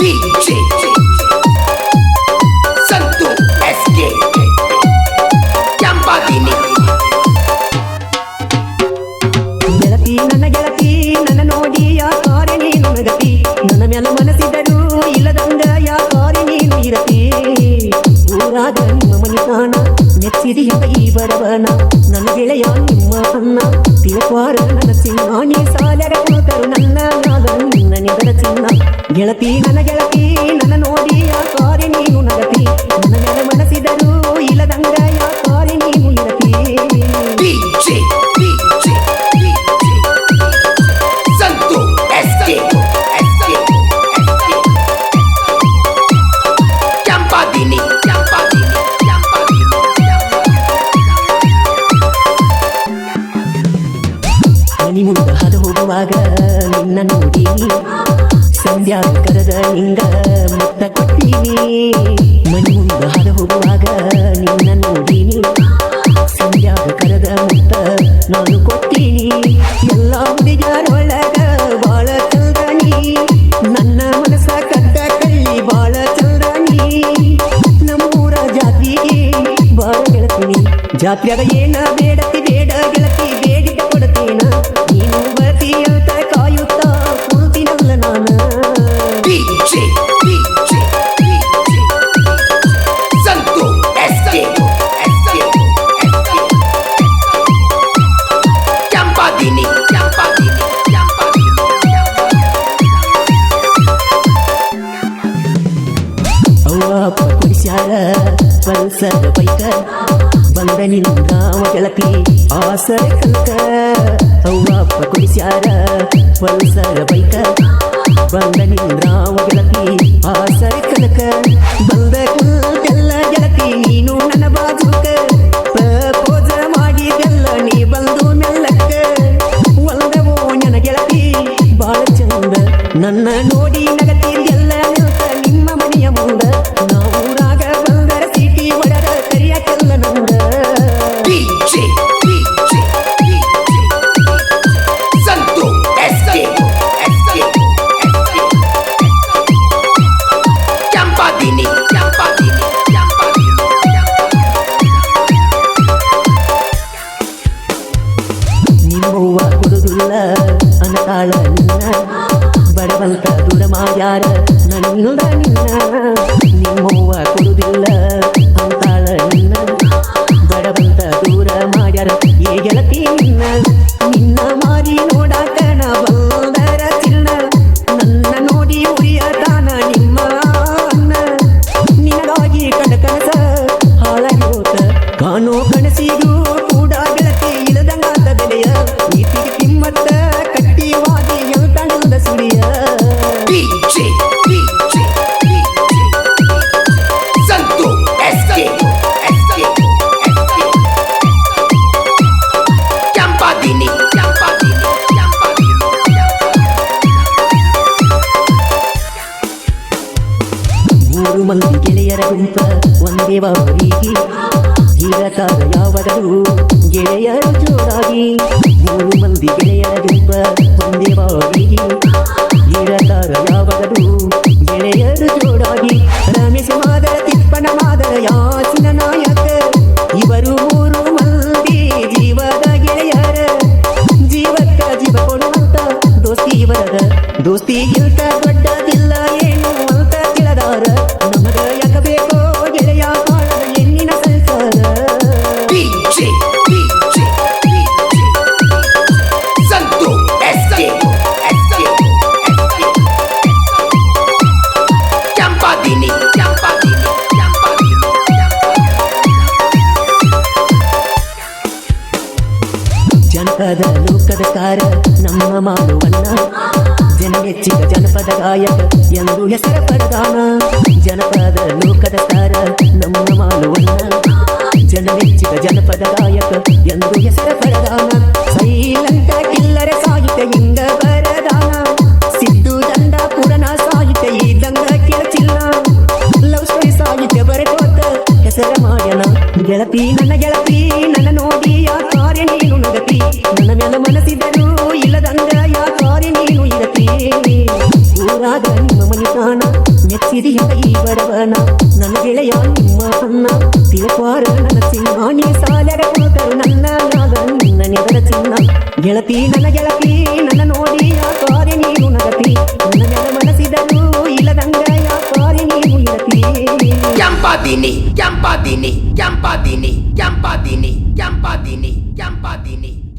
DJ Santu S K. ಕೆಂಪಾದಿನಿ ಗೆಳತಿ, ನನ್ನ ಗೆಳತಿ, ನನ್ನ ನೋಡಿ ಯಾಕಾರೆ ನೀನು ಇಲ್ಲದಂಗ ಯಾಕಾರೆ ನೀನು ಇರತಿ. ಊರಾಗ ನಿಮ್ಮ ಮನಿತಾಣ ಮೆಚ್ಚಿದೆಯ ಈ ಬಡವನ ನನ್ನ ಗೆಳೆಯ ನಿಮ್ಮ ಅನ್ನ ತಿಳಕ್ವಾರ ನನ್ನ ಚಿನ್ನ. ನೀ ಸಾಲರ ಕೂತರು ನನ್ನ ನಾದ ನಿನ್ನ ನಿಗರ ಚಿನ್ನ. ಗೆಳತಿ, ನನ್ನ ಗೆಳತಿ, ನನ್ನ ನೋಡಿ ಯಾಕಾರೆ ನೀನು ನಗತಿ. ನನ್ನ ನೋಡಿ ಸಂಧ್ಯಾ ಕರೆದ ನಿಂಗ ಮುತ್ತ ಕೊಟ್ಟೀನಿ. ಮನಿ ಮುಂದ ಹಾದು ಹೋಗುವಾಗ ನಿನ್ನ ನೋಡೀನಿ. ಸಂಧ್ಯಾ ಕರೆದ ಮುತ್ತ ನಾನು ಕೊಟ್ಟೀನಿ. ಎಲ್ಲ ಹುಡುಗಿಯರೊಳಗ ಬಾಳ ಚಲ್ದನಿ ನನ್ನ ಮನಸ್ಸ ಕದ್ದ ಕಳ್ಳಿ ಬಾಳ ಚಲ್ದನಿ ನಮ್ಮೂರ ಜಾತಿಗೆ ಬಾಳ ಗೆಳತೀನಿ ಜಾತ್ರೆಗ ಏನ ಬೇಡತಿ ಬೇಡ ಗೆಳತಿ, ಬೇಡಿಕೆ ಕೊಡತೇನ? ನೀನು ಬರ್ತೀಯ ಅಂತ ಬಂದ ನಿನ್ನ ಗೆಳತಿ ಆಸರ ಕಲ್ಕ ಅವ್ವ ಕುಡಿಸ್ಯಾರ. ಪಲ್ಸರ ಬೈಕ ಬಂದ ನಿಂದ್ರಾವ ಗೆಳತಿ ಆಸರ ಕಲ್ಕ ಬಂದ ಕುಲ್ತೆಲ್ಲ ಗೆಳತಿ, ನೀನು ನನ್ನ ಬಾಜುಕ. ಪ್ರಪೋಸ ಮಾಡಿದೆಲ್ಲ ನೀ ಬಂದು ಮೆಲ್ಲಕ್ಕ. ಒಂದವೋ ನನ್ನ ಗೆಳತಿ, ಬಾಳ ಚಂದ. ನನ್ನ ನೋಡಿ ನಗತಿ ಎಲ್ಲ ನಿಮ್ಮ ಮನೆಯ ಮುಂದ. ನನ್ನಿಲ್ದ ನಿನ್ನ ನಿಮ್ಮವ್ವ ಕೊಡುದಿಲ್ಲ ಅಂತಾಳ ನಿನ್ನ. ದೂರ ಮಾಡ್ಯಾರ. ಏ ಗೆಳತಿ ನಿನ್ನ. ಮಾರಿ ನೋಡಾಕ ನಾ ನನ್ನ ನೋಡಿ ಉರಿಯತಾನ ನಿಮ್ಮ ಅನ್ನ. ನಿನಗಾಗಿ ಕಣ ಕನಸ ಹಾಳಾಗಿ ಹೋತ ಕಾಣೋ ಮಂದಿ ಗೆಳೆಯರ ಗುಂಪ, ಒಂದೇ ಬಾರಿಗೆ ಇರತಾರ ಯಾವಾಗಲೂ ಗೆಳೆಯರ ಜೋಡಾಗಿ ಮೂರು ಮಂದಿ ಗೆಳೆಯರ ಗುಂಪ, ಒಂದೇ ಬಾರಿಗೆ ಇರತಾರ ಯಾವಾಗಲೂ ಗೆಳೆಯರ ಜೋಡಾಗಿ ರಮೇಶ ಮಾದರ ತಿಪ್ಪನ ಮಾದರ, ಯಾಸಿನ ನಾಯಕ. ಇವರು ಮೂರು ಮಂದಿ ಜೀವದ ಗೆಳೆಯರ. ಜೀವಕ್ಕ ಜೀವ ಕೊಡುವಂತ ದೋಸ್ತಿ ಇವರದ. ದೋಸ್ತಿ ಇಲ್ತ ದೊಡ್ಡದಿಲ್ಲ ಜನಪದ ಲೋಕದ ಕಾರ ನಮ್ಮ ಮಾಡುವನ್ನ ಜನ ಮೆಚ್ಚಿದ ಜನಪದ ಗಾಯಕ ಎಂದು ಹೆಸರ ಪಡೆದಾನ ಜನಪದ ಲೋಕದ ಕಾರ ನಮ್ಮ ಮಾಡುವನ್ನ ಜನ ಮೆಚ್ಚಿದ ಜನಪದ ಗಾಯಕ ಎಂದು ಹೆಸರ ಪಡೆದಾನ ಹೆಸರ ಮಾಡ್ಯನ ಗೆಳತಿ ನನ್ನ ಗೆಳತಿ ನನ್ನ ನೋಡಿ ಯಾಕಾರೆ ನೀನು ನಗತಿ ನನ್ನ ಮೇಲೆ ಮನಸ್ಸಿದ್ದರೂ ಇಲ್ಲದಂಗ ಯಾಕಾರೆ ನೀನು ಇರತಿ ಊರಾಗ ನಿಮ್ಮ ಮನಿತಾಣ ಮೆಚ್ಚಿದೆಯಲ್ಲ ಈ ಬಡವನ ನನ್ನ ಗೆಳೆಯ ನಿಮ್ಮ ಅನ್ನ ತಿಳಪಾರ ನನ್ನ ಚಿನ್ನ ನೀ ಸಾಲರ ಕೂತರು ನನ್ನ ನಾದ ನಿನ್ನ ನೆದರ ಚಿನ್ನ ಗೆಳತಿ ನನ್ನ ಗೆಳತಿ ನನ್ನ ನೋಡಿ ಯಾಕಾರೆ ನೀನು ನಗತಿ Dini, Champa Dini, Champa Dini, Champa Dini, Champa Dini, Champa Dini,